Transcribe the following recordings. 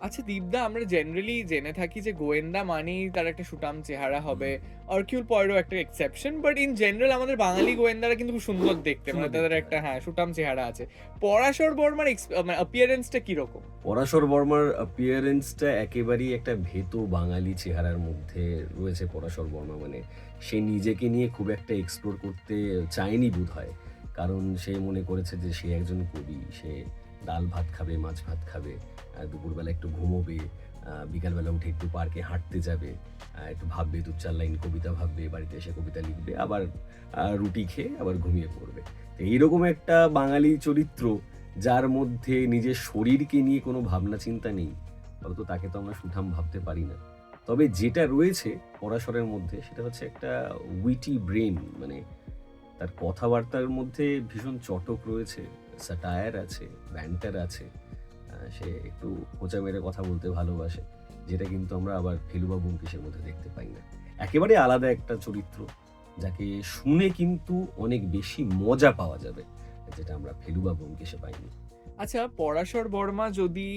আচ্ছা দীপদা আমরা জেনারেলি জেনে থাকি যে গোয়েন্দা মানেই তার একটা সুটাম চেহারা হবে। অর্কিউল পয়েরও একটা এক্সেপশন বাট ইন জেনারেল আমাদের বাঙালি গোয়েন্দারা কিন্তু খুব সুন্দর দেখতে মানে তাদের একটা হ্যাঁ সুটাম চেহারা আছে। পরাশর বর্মার মানে অ্যাপিয়ারেন্সটা কীরকম? পরাশর বর্মার অ্যাপিয়ারেন্সটা একেবারেই একটা ভেতো বাঙালি চেহারার মধ্যে রয়েছে পরাশর বর্মা মানে সে নিজেকে নিয়ে খুব একটা এক্সপ্লোর করতে চায়নি বোধ হয় কারণ সে মনে করেছে যে সে একজন কবি সে ডাল ভাত খাবে, মাছ ভাত খাবে দুপুরবেলা একটু ঘুমোবে বিকালবেলা উঠে একটু পার্কে হাঁটতে যাবে একটু ভাববে, দু চার লাইন কবিতা ভাববে, বাড়িতে এসে কবিতা লিখবে, আবার রুটি খেয়ে আবার ঘুমিয়ে পড়বে। তো এইরকম একটা বাঙালি চরিত্র, যার মধ্যে নিজের শরীরকে নিয়ে কোনো ভাবনা চিন্তা নেই হয়তো তাকে তো আমরা সুঠাম ভাবতে পারি না। তবে যেটা রয়েছে পরাশরের মধ্যে, সেটা হচ্ছে একটা উইটি ব্রেন মানে তার কথাবার্তার মধ্যে ভীষণ চটক রয়েছে। স্যাটায়ার আছে ব্যান্টার আছে সে একটু খোঁচা মেরে কথা বলতে ভালোবাসে যেটা কিন্তু আমরা আবার ফেলুবা ব্যোমকেশের মধ্যে দেখতে পাই না। একেবারে আলাদা একটা চরিত্র যাকে শুনে কিন্তু অনেক বেশি মজা পাওয়া যাবে যেটা আমরা ফেলুবা ব্যোমকেশে পাইনি। আচ্ছা পরাশর বর্মা যদি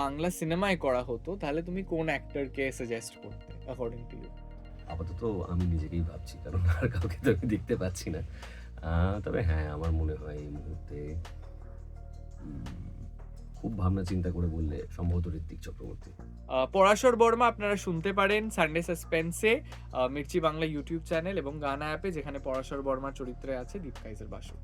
বাংলা সিনেমায় করা হতো তাহলে তুমি কোন অ্যাক্টরকে সাজেস্ট করতে অ্যাকর্ডিং টু ইউ আপাতত আমি নিজেকেই ভাবছি কারণ আর কাউকে তো আমি দেখতে পাচ্ছি না। তবে হ্যাঁ আমার মনে হয় এই মুহূর্তে খুব ভাবনা চিন্তা করে বললে সম্ভবত ঋত্বিক চক্রবর্তী। পরাশর বর্মা আপনারা শুনতে পারেন সানডে সাসপেন্সে মির্চি বাংলা ইউটিউব চ্যানেল এবং গানা অ্যাপে যেখানে পরাশর বর্মার চরিত্রে আছে দীপ কাইজের বাসু।